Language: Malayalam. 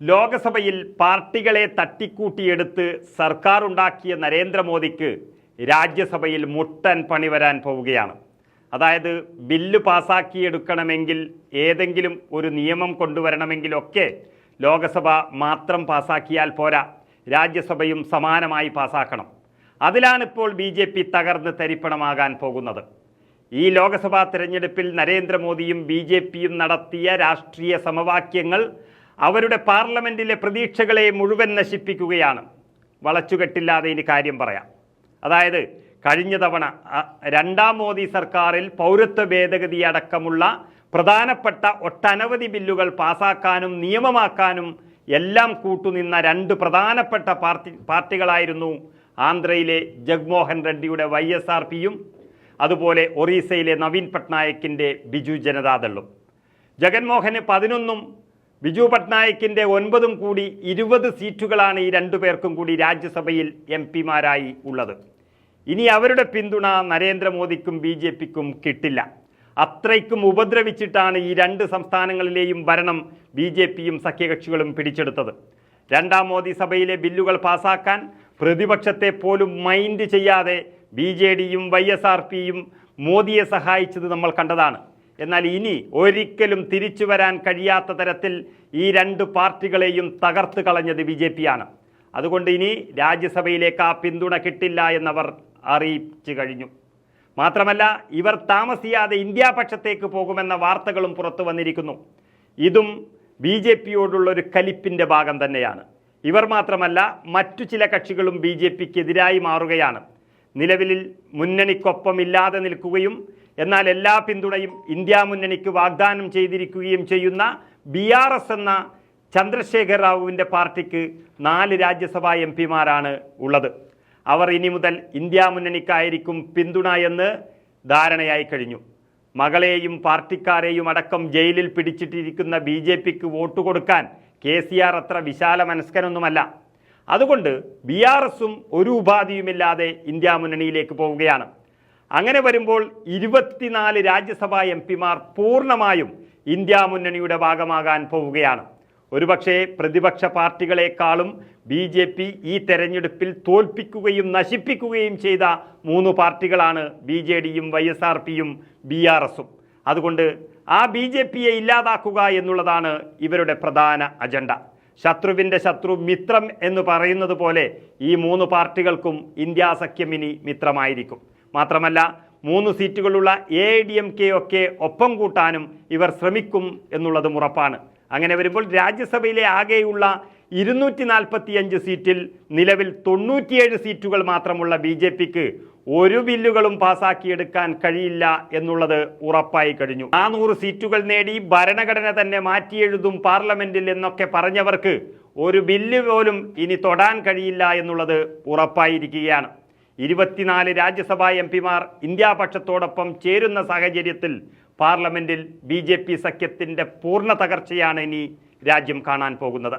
ലോകസഭയിൽ പാർട്ടികളെ തട്ടിക്കൂട്ടിയെടുത്ത് സർക്കാർ ഉണ്ടാക്കിയ നരേന്ദ്രമോദിക്ക് രാജ്യസഭയിൽ മുട്ടൻ പണി വരാൻ പോവുകയാണ്. അതായത് ബില്ല് പാസാക്കിയെടുക്കണമെങ്കിൽ ഏതെങ്കിലും ഒരു നിയമം കൊണ്ടുവരണമെങ്കിലൊക്കെ ലോകസഭ മാത്രം പാസാക്കിയാൽ പോരാ. രാജ്യസഭയും സമാനമായി പാസാക്കണം. അതിലാണിപ്പോൾ ബി ജെ പി തകർന്ന് തരിപ്പണമാകാൻ പോകുന്നത്. ഈ ലോക്സഭാ തിരഞ്ഞെടുപ്പിൽ നരേന്ദ്രമോദിയും ബി ജെ പിയും നടത്തിയ രാഷ്ട്രീയ സമവാക്യങ്ങൾ അവരുടെ പാർലമെന്റിലെ പ്രതീക്ഷകളെ മുഴുവൻ നശിപ്പിക്കുകയാണ്. വളച്ചുകെട്ടില്ലാതെ ഇനി കാര്യം പറയാം. അതായത് കഴിഞ്ഞ തവണ രണ്ടാം മോദി സർക്കാരിൽ പൗരത്വ ഭേദഗതി അടക്കമുള്ള പ്രധാനപ്പെട്ട ഒട്ടനവധി ബില്ലുകൾ പാസാക്കാനും നിയമമാക്കാനും എല്ലാം കൂട്ടുനിന്ന രണ്ട് പ്രധാനപ്പെട്ട പാർട്ടി പാർട്ടികളായിരുന്നു ആന്ധ്രയിലെ ജഗ്മോഹൻ റെഡ്ഡിയുടെ വൈ എസ് ആർ പിയും അതുപോലെ ഒറീസയിലെ നവീൻ പട്നായക്കിന്റെ ബിജു ജനതാദളും. ജഗൻമോഹന് പതിനൊന്നും ബിജു പട്നായിക്കിന്റെ ഒൻപതും കൂടി ഇരുപത് സീറ്റുകളാണ് ഈ രണ്ടു പേർക്കും കൂടി രാജ്യസഭയിൽ എം പിമാരായി ഉള്ളത്. ഇനി അവരുടെ പിന്തുണ നരേന്ദ്രമോദിക്കും ബി ജെ പിക്കും കിട്ടില്ല. അത്രയ്ക്കും ഉപദ്രവിച്ചിട്ടാണ് ഈ രണ്ട് സംസ്ഥാനങ്ങളിലെയും ഭരണം ബി ജെ പിയും സഖ്യകക്ഷികളും പിടിച്ചെടുത്തത്. രണ്ടാം മോദി സഭയിലെ ബില്ലുകൾ പാസാക്കാൻ പ്രതിപക്ഷത്തെ പോലും മൈൻഡ് ചെയ്യാതെ ബി ജെ ഡിയും വൈ എസ് ആർ പിയും മോദിയെ സഹായിച്ചത് നമ്മൾ കണ്ടതാണ്. എന്നാൽ ഇനി ഒരിക്കലും തിരിച്ചു വരാൻ കഴിയാത്ത തരത്തിൽ ഈ രണ്ട് പാർട്ടികളെയും തകർത്ത് കളഞ്ഞത് ബി ജെ പിയാണ്. അതുകൊണ്ട് ഇനി രാജ്യസഭയിലേക്ക് ആ പിന്തുണ കിട്ടില്ല എന്നവർ അറിയിച്ചു കഴിഞ്ഞു. മാത്രമല്ല ഇവർ താമസിയാതെ ഇന്ത്യ പക്ഷത്തേക്ക് പോകുമെന്ന വാർത്തകളും പുറത്തു വന്നിരിക്കുന്നു. ഇതും ബി ജെ പിയോടുള്ളൊരു കലിപ്പിന്റെ ഭാഗം തന്നെയാണ്. ഇവർ മാത്രമല്ല മറ്റു ചില കക്ഷികളും ബി ജെ പിക്ക് എതിരായി മാറുകയാണ്. നിലവിൽ മുന്നണിക്കൊപ്പമില്ലാതെ നിൽക്കുകയും എന്നാൽ എല്ലാ പിന്തുണയും ഇന്ത്യ മുന്നണിക്ക് വാഗ്ദാനം ചെയ്തിരിക്കുകയും ചെയ്യുന്ന ബി ആർ എസ് എന്ന ചന്ദ്രശേഖർ റാവുവിന്റെ പാർട്ടിക്ക് നാല് രാജ്യസഭാ എം പിമാരാണ് ഉള്ളത്. അവർ ഇനി മുതൽ ഇന്ത്യ മുന്നണിക്കായിരിക്കും പിന്തുണ എന്ന് ധാരണയായി കഴിഞ്ഞു. മകളെയും പാർട്ടിക്കാരെയും അടക്കം ജയിലിൽ പിടിച്ചിട്ടിരിക്കുന്ന ബി ജെ പിക്ക് വോട്ട് കൊടുക്കാൻ കെ സി ആർ അത്ര വിശാല മനസ്കനൊന്നുമല്ല. അതുകൊണ്ട് ബി ആർ എസും ഒരു ഉപാധിയുമില്ലാതെ ഇന്ത്യ മുന്നണിയിലേക്ക് പോവുകയാണ്. അങ്ങനെ വരുമ്പോൾ ഇരുപത്തിനാല് രാജ്യസഭാ എം പിമാർ പൂർണമായും ഇന്ത്യ മുന്നണിയുടെ ഭാഗമാകാൻ പോവുകയാണ്. ഒരുപക്ഷെ പ്രതിപക്ഷ പാർട്ടികളെക്കാളും ബി ജെ പി ഈ തെരഞ്ഞെടുപ്പിൽ തോൽപ്പിക്കുകയും നശിപ്പിക്കുകയും ചെയ്ത മൂന്ന് പാർട്ടികളാണ് ബി ജെ ഡിയും വൈ എസ് ആർ പിയും ബി ആർ എസും. അതുകൊണ്ട് ആ ബി ജെ പിയെ ഇല്ലാതാക്കുക എന്നുള്ളതാണ് ഇവരുടെ പ്രധാന അജണ്ട. ശത്രുവിന്റെ ശത്രു മിത്രം എന്ന് പറയുന്നത് പോലെ ഈ മൂന്ന് പാർട്ടികൾക്കും ഇന്ത്യ സഖ്യം ഇനി മിത്രമായിരിക്കും. മാത്രമല്ല മൂന്ന് സീറ്റുകളുള്ള എ ഡി എം കെ ഒക്കെ ഒപ്പം കൂട്ടാനും ഇവർ ശ്രമിക്കും എന്നുള്ളതും ഉറപ്പാണ്. അങ്ങനെ വരുമ്പോൾ രാജ്യസഭയിലെ ആകെയുള്ള ഇരുന്നൂറ്റി നാൽപ്പത്തിയഞ്ച് സീറ്റിൽ നിലവിൽ തൊണ്ണൂറ്റിയേഴ് സീറ്റുകൾ മാത്രമുള്ള ബി ജെ പിക്ക് ഒരു ബില്ലുകളും പാസാക്കിയെടുക്കാൻ കഴിയില്ല എന്നുള്ളത് ഉറപ്പായി കഴിഞ്ഞു. നാനൂറ് സീറ്റുകൾ നേടി ഭരണഘടന തന്നെ മാറ്റിയെഴുതും പാർലമെന്റിൽ എന്നൊക്കെ പറഞ്ഞവർക്ക് ഒരു ബില്ല് പോലും ഇനി തൊടാൻ കഴിയില്ല എന്നുള്ളത് ഉറപ്പായിരിക്കുകയാണ്. ഇരുപത്തിനാല് രാജ്യസഭാ എം പിമാർ ഇന്ത്യാപക്ഷത്തോടൊപ്പം ചേരുന്ന സാഹചര്യത്തിൽ പാർലമെന്റിൽ ബി ജെ പി സഖ്യത്തിന്റെ പൂർണ തകർച്ചയാണ് ഇനി രാജ്യം കാണാൻ പോകുന്നത്.